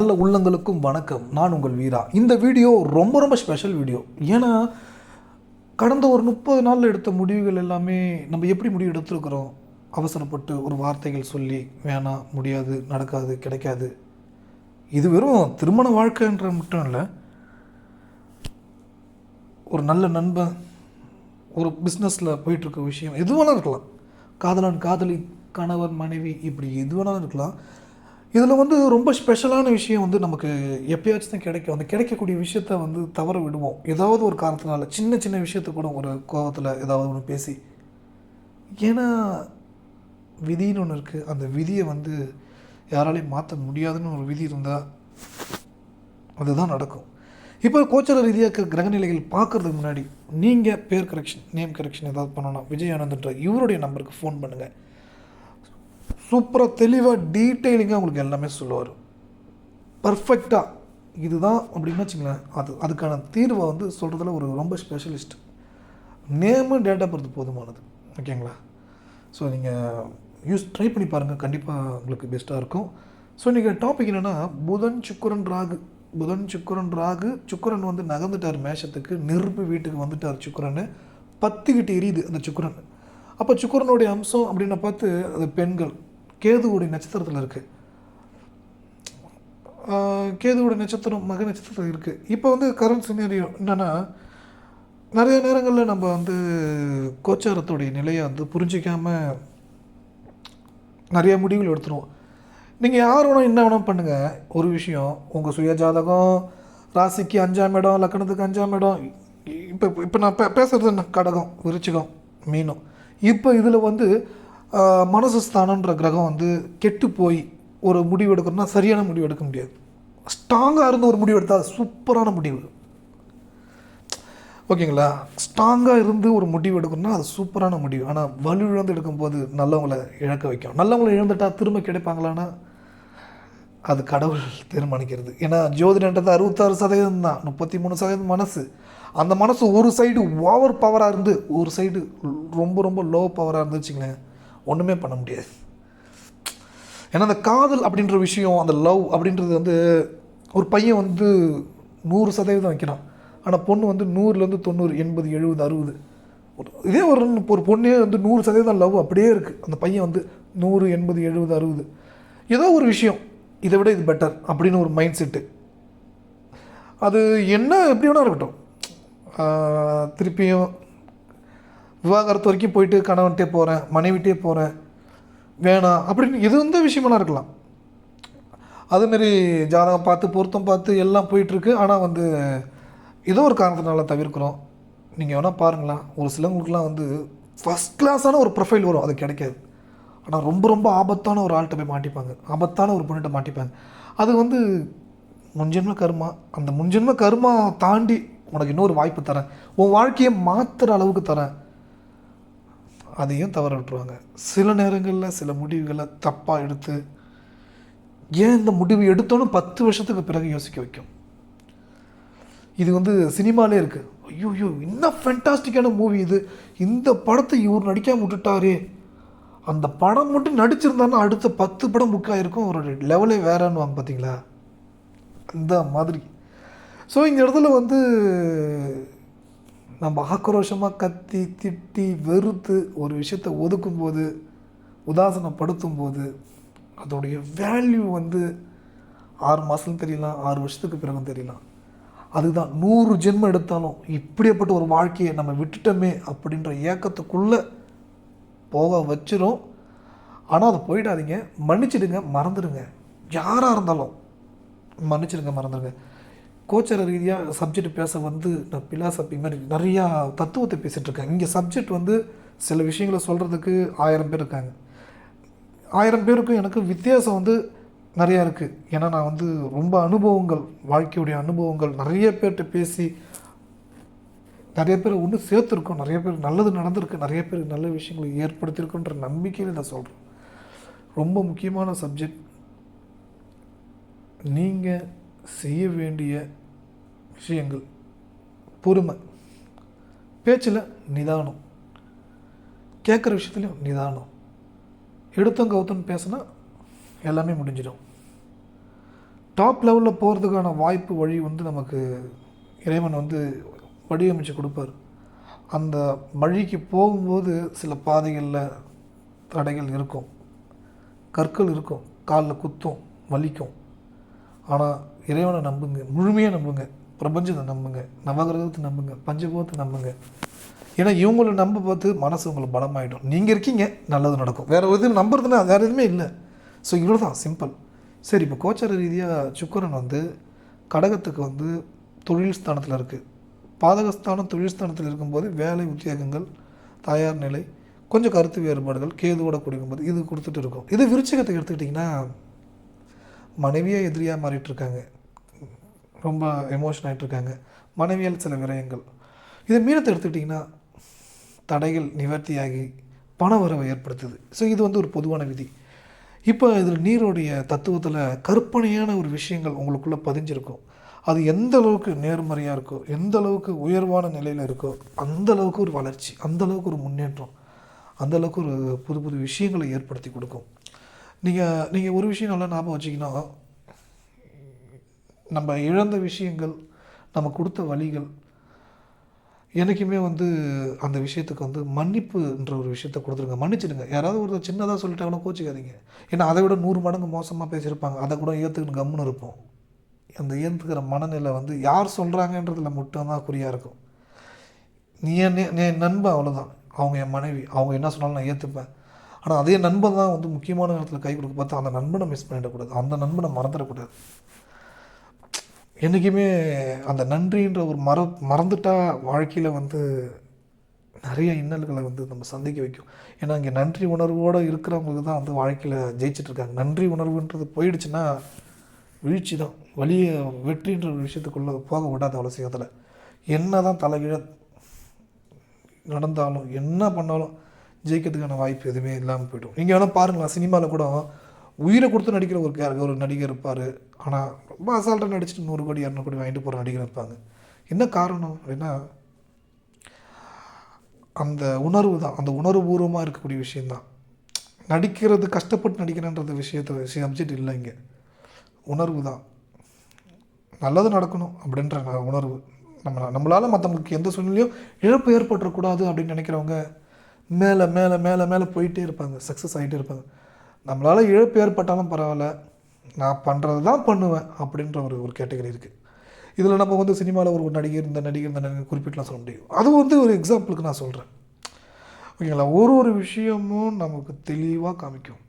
நல்ல உள்ளங்களுக்கும் வணக்கம். நான் உங்கள் வீரா. இந்த வீடியோ ரொம்ப ரொம்ப ஸ்பெஷல் வீடியோ. ஏன்னா கடந்த ஒரு முப்பது நாளில் எடுத்த முடிவுகள் எல்லாமே நம்ம எப்படி முடிவு எடுத்திருக்கிறோம்? அவசரப்பட்டு ஒரு வார்த்தைகள் சொல்லி வேணாம் முடியாது நடக்காது கிடைக்காது. இது வெறும் திருமண வாழ்க்கைன்ற மட்டும் இல்லை ஒரு நல்ல நண்பன் ஒரு பிஸ்னஸில் போயிட்டுருக்க விஷயம் எது வேணாலும் இருக்கலாம். காதலன் காதலி கணவன் மனைவி இப்படி எது வேணாலும் இருக்கலாம். இதில் வந்து ரொம்ப ஸ்பெஷலான விஷயம் வந்து நமக்கு எப்பயாச்சும் தான் கிடைக்கும். அந்த கிடைக்கக்கூடிய விஷயத்த வந்து தவற விடுவோம். ஏதாவது ஒரு காரணத்தினால சின்ன சின்ன விஷயத்த கூட ஒரு கோபத்தில் ஏதாவது ஒன்று பேசி. ஏன்னா விதின்னு ஒன்று இருக்குது அந்த விதியை வந்து யாராலையும் மாற்ற முடியாதுன்னு ஒரு விதி இருந்தால் அதுதான் நடக்கும். இப்போ கோச்சர ரீதியாக கிரகநிலைகள் பார்க்குறதுக்கு முன்னாடி நீங்கள் பேர் கரெக்ஷன் நேம் கரெக்ஷன் ஏதாவது பண்ணணும் விஜய் ஆனந்த்ன்ற இவருடைய நம்பருக்கு ஃபோன் பண்ணுங்கள் சூப்பராக தெளிவாக டீட்டெயிலிங்காக உங்களுக்கு எல்லாமே சொல்லுவார். பர்ஃபெக்டாக இதுதான் அப்படின்னு வச்சுங்களேன் அது அதுக்கான தீர்வை வந்து சொல்கிறதுல ஒரு ரொம்ப ஸ்பெஷலிஸ்ட் நேமு டேட்டா பொறுத்து போதுமானது. ஓகேங்களா? ஸோ நீங்கள் யூஸ் ட்ரை பண்ணி பாருங்கள் கண்டிப்பாக உங்களுக்கு பெஸ்ட்டாக இருக்கும். ஸோ இன்றைக்கி டாபிக் என்னென்னா புதன் சுக்கரன் ராகு. புதன் சுக்கரன் ராகு. சுக்கரன் வந்து நகர்ந்துட்டார் மேஷத்துக்கு. நெருப்பு வீட்டுக்கு வந்துட்டார் சுக்கரன். பத்துக்கிட்டு எரியுது அந்த சுக்கரன். அப்போ சுக்கரனுடைய அம்சம் அப்படின்னு பார்த்து அது பெண்கள். கேதுவுடைய நட்சத்திரத்தில் இருக்குது கேதுவுடைய நட்சத்திரம் மக நட்சத்திரத்தில் இருக்குது இப்போ வந்து கரண்ட் சினேரியோ என்னென்னா நிறைய நேரங்களில் நம்ம வந்து கோச்சாரத்துடைய நிலையை வந்து புரிஞ்சிக்காமல் நிறைய முடிவுகள் எடுத்துருவோம். நீங்கள் யார் வேணும் என்ன வேணும் பண்ணுங்கள் ஒரு விஷயம் உங்கள் சுய ஜாதகம் ராசிக்கு அஞ்சாம் இடம் லக்கணத்துக்கு அஞ்சாம் இடம் இப்போ இப்போ நான் பே பேசுகிறது என்ன? கடகம் விருச்சிகம் மீனும். இப்போ இதில் வந்து மனசுஸ்தானன்ற மனசு கிரகம் வந்து கெட்டு போய் ஒரு முடிவு எடுக்கணும்னா சரியான முடிவு எடுக்க முடியாது. ஸ்ட்ராங்காக இருந்து ஒரு முடிவு எடுத்தால் அது சூப்பரான முடிவு. ஓகேங்களா? ஸ்ட்ராங்காக இருந்து ஒரு முடிவு எடுக்கணும்னா அது சூப்பரான முடிவு. ஆனால் வலு இழந்து எடுக்கும்போது நல்லவங்களை இழக்க வைக்கும். நல்லவங்களை இழந்துட்டால் திரும்ப கிடைப்பாங்களான்னா அது கடவுள் தீர்மானிக்கிறது. ஏன்னா ஜோதிடன்றது அறுபத்தாறு சதவீதம் தான். முப்பத்தி மூணு சதவீதம் மனசு. அந்த மனசு ஒரு சைடு ஓவர் பவராக இருந்து ஒரு சைடு ரொம்ப ரொம்ப லோ பவராக இருந்துச்சுங்களேன். ஒன்றுமே பண்ண முடியாது. ஏன்னா அந்த காதல் அப்படின்ற விஷயம் அந்த லவ் அப்படின்றது வந்து ஒரு பையன் வந்து நூறு சதவீதம் வைக்கிறான். ஆனால் பொண்ணு வந்து நூறுலேருந்து தொண்ணூறு எண்பது எழுபது அறுபது. ஒரு- இதே ஒரு ஒரு பொண்ணே வந்து நூறு சதவீதம் லவ் அப்படியே இருக்குது அந்த பையன் வந்து நூறு எண்பது எழுபது அறுபது. ஏதோ ஒரு விஷயம் இதை விட இது பெட்டர் அப்படின்னு ஒரு மைண்ட் செட்டு அது என்ன எப்படி வேணால் இருக்கட்டும். திருப்பியும் விவாகரத்து வரைக்கும் போயிட்டு கணவன்கிட்டே போகிறேன் மனைவிட்டே போகிறேன் வேணாம். அப்படின்னு இது வந்து விஷயமெல்லாம் இருக்கலாம். அதுமாரி ஜாதகம் பார்த்து பொருத்தம் பார்த்து எல்லாம் போயிட்டுருக்கு. ஆனால் வந்து ஏதோ ஒரு காரணத்தினால தவிர்க்கிறோம். நீங்கள் வேணால் பாருங்களேன். ஒரு சிலவங்களுக்குலாம் வந்து ஃபஸ்ட் கிளாஸான ஒரு ப்ரொஃபைல் வரும். அது கிடைக்காது. ஆனால் ரொம்ப ரொம்ப ஆபத்தான ஒரு ஆள்கிட்ட போய் மாட்டிப்பாங்க. ஆபத்தான ஒரு பொண்ணுகிட்ட மாட்டிப்பாங்க. அது வந்து முன்ஜென்ம கர்மா. அந்த முன்ஜென்ம கர்மா தாண்டி உனக்கு இன்னொரு வாய்ப்பு தரேன். உன் வாழ்க்கையை மாற்றுற அளவுக்கு தரேன். அதையும் தவற விட்டுருவாங்க. சில நேரங்களில் சில முடிவுகளை தப்பாக எடுத்து ஏன் இந்த முடிவு எடுத்தோன்னு பத்து வருஷத்துக்கு பிறகு யோசிக்க வைக்கும். இது வந்து சினிமாலே இருக்குது ஐயோ ஐயோ இன்னும் ஃபென்டாஸ்டிக்கான மூவி இது. இந்த படத்தை இவர் நடிக்காம விட்டுட்டாரே. அந்த படம் மட்டும் நடிச்சிருந்தான்னா அடுத்த பத்து படம் புக் ஆகிருக்கும் அவரோட லெவலே வேறன்னுவாங்க பார்த்தீங்களா அந்த மாதிரி. ஸோ இந்த இடத்துல வந்து நம்ம ஆக்ரோஷமாக கத்தி திட்டி வெறுத்து ஒரு விஷயத்தை ஒதுக்கும்போது உதாசனப்படுத்தும் போது அதோடைய வேல்யூ வந்து ஆறு மாதம் தெரியலாம் ஆறு வருஷத்துக்கு பிறகு தெரியலாம். அதுதான் நூறு ஜென்மம் எடுத்தாலும் இப்படியப்பட்ட ஒரு வாழ்க்கையை நம்ம விட்டுட்டோமே அப்படின்ற ஏக்கத்துக்குள்ளே போக வச்சிரும். ஆனால் அதை போயிடாதீங்க. மன்னிச்சிடுங்க மறந்துடுங்க. யாராக இருந்தாலும் மன்னிச்சிடுங்க மறந்துடுங்க. கோச்சர ரீதியாக சப்ஜெக்ட் பேச வந்து நான் பிலாசபி மாதிரி நிறையா தத்துவத்தை பேசிகிட்டு இங்கே சப்ஜெக்ட் வந்து சில விஷயங்களை சொல்கிறதுக்கு ஆயிரம் பேர் இருக்காங்க. ஆயிரம் பேருக்கும் எனக்கு வித்தியாசம் வந்து நிறையா இருக்குது ஏன்னா நான் வந்து ரொம்ப அனுபவங்கள் வாழ்க்கையுடைய அனுபவங்கள் நிறைய பேர்கிட்ட பேசி நிறைய பேர் ஒன்று சேர்த்துருக்கோம். நிறைய பேர் நல்லது நடந்திருக்கு. நிறைய பேர் நல்ல விஷயங்களை ஏற்படுத்தியிருக்குன்ற நம்பிக்கையில் நான் சொல்கிறேன் ரொம்ப முக்கியமான சப்ஜெக்ட் நீங்கள் செய்ய வேண்டிய விஷயங்கள். பொறுமை. பேச்சில் நிதானம். கேட்குற விஷயத்துலையும் நிதானம். எடுத்தும் கவுத்தம் பேசினா எல்லாமே முடிஞ்சிடும். டாப் லெவலில் போகிறதுக்கான வாய்ப்பு வழி வந்து நமக்கு இறைவன் வந்து வடிவமைச்சு கொடுப்பார். அந்த வழிக்கு போகும்போது சில பாதைகளில் தடைகள் இருக்கும். கற்கள் இருக்கும். காலில் குத்தும் வலிக்கும். ஆனால் இறைவனை நம்புங்க. முழுமையாக நம்புங்க. பிரபஞ்சத்தை நம்புங்க நவகிரகத்தை நம்புங்க பஞ்சபூதத்தை நம்புங்க. ஏன்னா இவங்களை நம்ப பார்த்து மனசு உங்களுக்கு பலமாயிடும். நீங்கள் இருக்கீங்க நல்லது நடக்கும். வேறு எதுவும் நம்புறதுன்னா வேறு எதுவுமே இல்லை. ஸோ இவ்வளோ தான் சிம்பிள் சரி இப்போ கோச்சார ரீதியாக சுக்கரன் வந்து கடகத்துக்கு வந்து தொழில் ஸ்தானத்தில் இருக்குது பாதகஸ்தானம் தொழில் ஸ்தானத்தில் இருக்கும்போது வேலை உத்தியோகங்கள் தாயார் நிலை கொஞ்சம் கருத்து வேறுபாடுகள் கேதுவோட குடிக்கும்போது இது கொடுத்துட்டு இருக்கும். இது விருச்சகத்தை எடுத்துக்கிட்டிங்கன்னா மனைவியே எதிரியாக மாறிட்டுருக்காங்க ரொம்ப எமோஷன் ஆகிட்டுருக்காங்க மனைவியால் சில விரயங்கள். இதை மீனத்தை எடுத்துக்கிட்டிங்கன்னா தடைகள் நிவர்த்தியாகி பண வரவை ஏற்படுத்துது. ஸோ இது வந்து ஒரு பொதுவான விதி. இப்போ இதில் நீருடைய தத்துவத்தில் கற்பனையான ஒரு விஷயங்கள் உங்களுக்குள்ளே பதிஞ்சிருக்கும். அது எந்த அளவுக்கு நேர்மறையாக இருக்கோ எந்த அளவுக்கு உயர்வான நிலையில் இருக்கோ அந்த அளவுக்கு ஒரு வளர்ச்சி அந்த அளவுக்கு ஒரு முன்னேற்றம் அந்த அளவுக்கு ஒரு புது புது விஷயங்களை ஏற்படுத்தி கொடுக்கும். நீங்கள் நீங்கள் ஒரு விஷயம் நல்லா ஞாபகம் வச்சிங்கன்னா நம்ம இழந்த விஷயங்கள் நம்ம கொடுத்த வழிகள் என்றைக்குமே வந்து அந்த விஷயத்துக்கு வந்து மன்னிப்புன்ற ஒரு விஷயத்த கொடுத்துருங்க. மன்னிச்சிடுங்க. யாராவது ஒரு சின்னதாக சொல்லிட்டாங்கன்னா கோச்சிக்காதீங்க. ஏன்னா அதை விட நூறு மடங்கு மோசமாக பேசியிருப்பாங்க. அதை கூட ஏற்றுக்கணும் கம்முன்னு இருப்போம். அந்த ஏற்றுக்கிற மனநிலை வந்து யார் சொல்கிறாங்கன்றதுல மட்டும்தான் குறியாக இருக்கும். நீ என் நீ என் நண்பன் அவ்வளோதான் அவங்க என் மனைவி. அவங்க என்ன சொன்னாலும் நான் ஏற்றுப்பேன் ஆனால் அதே நண்பன் தான் வந்து முக்கியமான நேரத்தில் கை கொடுக்க பார்த்தா அந்த நண்பனை மிஸ் பண்ணிடக்கூடாது. அந்த நண்பனை மறந்துடக்கூடாது. என்றைக்குமே அந்த நன்றின்ற ஒரு மற மறந்துட்டா வாழ்க்கையில் வந்து நிறைய இன்னல்களை வந்து நம்ம சந்திக்க வைக்கும். ஏன்னா இங்கே நன்றி உணர்வோடு இருக்கிறவங்களுக்கு தான் வந்து வாழ்க்கையில் ஜெயிச்சிட்டு இருக்காங்க நன்றி உணர்வுன்றது போயிடுச்சுன்னா வீழ்ச்சி தான் வழிய வெற்றின்ற ஒரு விஷயத்துக்குள்ளே போக விடாத அவசியத்தில் என்ன தான் தலைகீழ நடந்தாலும் என்ன பண்ணாலும் ஜெயிக்கிறதுக்கான வாய்ப்பு எதுவுமே இல்லாமல் போய்டும். நீங்கள் வேணால் பாருங்களேன் சினிமாவில் கூட உயிரை கொடுத்து நடிக்கிற ஒரு கேரக்டர் ஒரு நடிகர் இருப்பார். ஆனால் ரொம்ப அசால்ட்டாக நடிச்சுட்டு நூறு கோடி இரநூறு கோடி வாங்கிட்டு போகிற நடிகர் இருப்பாங்க. என்ன காரணம் அப்படின்னா அந்த உணர்வு தான். அந்த உணர்வுபூர்வமாக இருக்கக்கூடிய விஷயந்தான் நடிக்கிறது கஷ்டப்பட்டு நடிக்கிறேன்றது விஷயத்தை சப்ஜெக்ட் இல்லை இங்கே. உணர்வு தான். நல்லது நடக்கணும் அப்படின்ற உணர்வு. நம்ம நம்மளால் மற்றவங்களுக்கு எந்த சூழ்நிலையும் இழப்பு ஏற்பட்டுறக்கூடாது அப்படின்னு நினைக்கிறவங்க மேலே மேலே மேலே மேலே போயிட்டே இருப்பாங்க. சக்ஸஸ் ஆகிட்டே இருப்பாங்க. நம்மளால் இழப்பு ஏற்பட்டாலும் பரவாயில்ல. நான் பண்ணுறது தான் பண்ணுவேன் அப்படின்ற ஒரு ஒரு கேட்டகரி இருக்குது இதில் நம்ம வந்து சினிமாவில் ஒரு நடிகர் இந்த நடிகர் இந்த நடிகர் குறிப்பிட்டலாம் சொல்ல முடியும் அது வந்து ஒரு எக்ஸாம்பிளுக்கு நான் சொல்கிறேன் ஓகேங்களா? ஒரு ஒரு விஷயமும் நமக்கு தெளிவாக காமிக்கும்.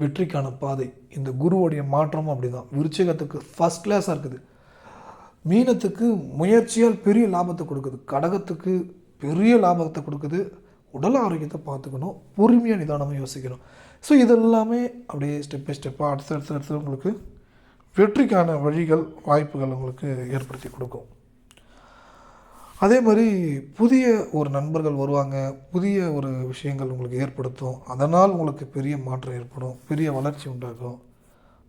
வெற்றிக்கான பாதை இந்த குருவோடைய மாற்றமும் அப்படிதான். விருச்சிகத்துக்கு ஃபஸ்ட் கிளாஸாக இருக்குது. மீனத்துக்கு முயற்சியால் பெரிய லாபத்தை கொடுக்குது. கடகத்துக்கு பெரிய லாபத்தை கொடுக்குது. உடல் ஆரோக்கியத்தை பார்த்துக்கணும் பொறுமையாக நிதானமாக யோசிக்கணும். ஸோ இதெல்லாமே அப்படியே ஸ்டெப் பை ஸ்டெப்பாக அடுத்த அடுத்த அடுத்து உங்களுக்கு வெற்றிக்கான வழிகள் வாய்ப்புகள் உங்களுக்கு ஏற்படுத்தி கொடுக்கும். அதே மாதிரி புதிய ஒரு நண்பர்கள் வருவாங்க புதிய ஒரு விஷயங்கள் உங்களுக்கு ஏற்படுத்தும். அதனால் உங்களுக்கு பெரிய மாற்றம் ஏற்படும் பெரிய வளர்ச்சி உண்டாகும்.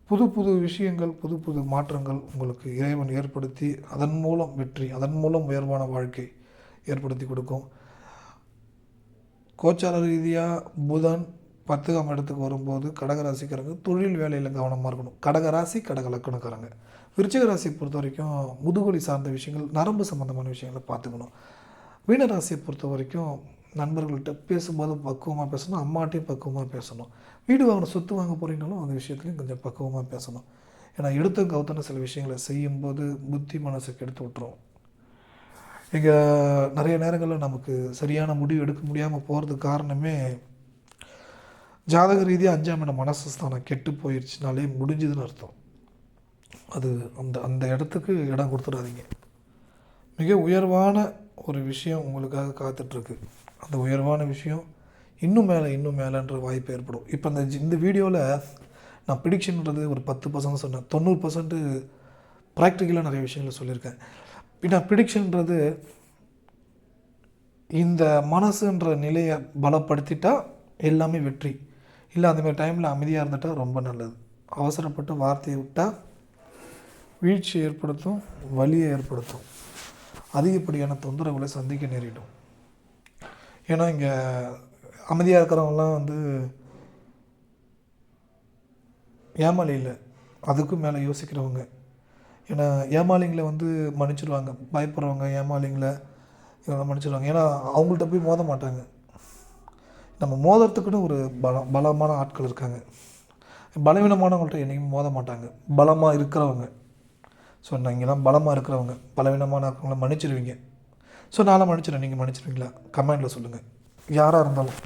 புது புது விஷயங்கள் புது புது மாற்றங்கள் உங்களுக்கு இறைவன் ஏற்படுத்தி அதன் மூலம் வெற்றி அதன் மூலம் உயர்வான வாழ்க்கை ஏற்படுத்தி கொடுக்கும். கோச்சார ரீதியாக புதன் பத்துகாம் இடத்துக்கு வரும்போது கடகராசிக்காரங்க தொழில் வேலையில் கவனமாக இருக்கணும். கடகராசி கடக லக்கணக்காரங்க விருச்சிக ராசியை பொறுத்த வரைக்கும் முதுகொலி சார்ந்த விஷயங்கள் நரம்பு சம்மந்தமான விஷயங்களை பார்த்துக்கணும். மீனராசியை பொறுத்த வரைக்கும் நண்பர்கள்ட்ட பேசும்போது பக்குவமாக பேசணும் அம்மாட்டையும் பக்குவமாக பேசணும். வீடு வாங்கின சொத்து வாங்க போகிறீங்கனாலும் அந்த விஷயத்துலையும் கொஞ்சம் பக்குவமாக பேசணும். ஏன்னா எடுத்த கவுத்தன சில விஷயங்களை செய்யும்போது புத்தி மனசுக்கு எடுத்து விட்டுரும். இங்கே நிறைய நேரங்களில் நமக்கு சரியான முடிவு எடுக்க முடியாமல் போகிறதுக்கு காரணமே ஜாதக ரீதியாக அஞ்சாம் இடம் மனசுஸ்தானம் கெட்டு போயிடுச்சுனாலே முடிஞ்சதுன்னு அர்த்தம். அது அந்த அந்த இடத்துக்கு இடம் கொடுத்துடாதீங்க. மிக உயர்வான ஒரு விஷயம் உங்களுக்காக காத்துட்ருக்கு. அந்த உயர்வான விஷயம் இன்னும் மேலே இன்னும் மேலேன்ற வாய்ப்பு ஏற்படும். இப்போ அந்த இந்த வீடியோவில் நான் ப்ரிடிக்ஷன்ன்றது ஒரு பத்து பர்சன்ட் சொன்னேன். தொண்ணூறு பர்சன்ட்டு ப்ராக்டிக்கலாக நிறைய விஷயங்களை சொல்லியிருக்கேன். பின்ன ப்ரிடிக்ஷன்றது இந்த மனசுன்ற நிலையை பலப்படுத்திட்டால் எல்லாமே வெற்றி. இல்லை அந்தமாதிரி டைமில் அமைதியாக இருந்துட்டால் ரொம்ப நல்லது. அவசரப்பட்டு வார்த்தையை விட்டால் வீழ்ச்சி ஏற்படுத்தும் வலியை ஏற்படுத்தும். அதிகப்படியான தொந்தரவுகளை சந்திக்க நேரிடும். ஏன்னா இங்கே அமைதியாக இருக்கிறவங்களாம் வந்து ஏமாளி இல்லை அதுக்கும் மேலே யோசிக்கிறவங்க. ஏன்னா ஏமாளிங்களை வந்து மன்னிச்சிடுவாங்க பயப்படுறவங்க ஏமாளிங்களை இவங்க மன்னிச்சிடுவாங்க ஏன்னா அவங்கள்ட்ட போய் மோத மாட்டாங்க. நம்ம மோதுறதுக்குன்னு ஒரு பலம் பலமான ஆட்கள் இருக்காங்க. பலவீனமானவங்கள்ட்ட என்றைக்கும் மோத மாட்டாங்க. பலமாக இருக்கிறவங்க. ஸோ நீங்களாம் பலமாக இருக்கிறவங்க. பலவீனமான இருக்கிறவங்கள மன்னிச்சிடுவீங்க ஸோ நானும் மன்னிச்சிடுறேன் நீங்கள் மன்னிச்சிருவீங்களா? கமெண்டில் சொல்லுங்கள் யாராக இருந்தாலும்.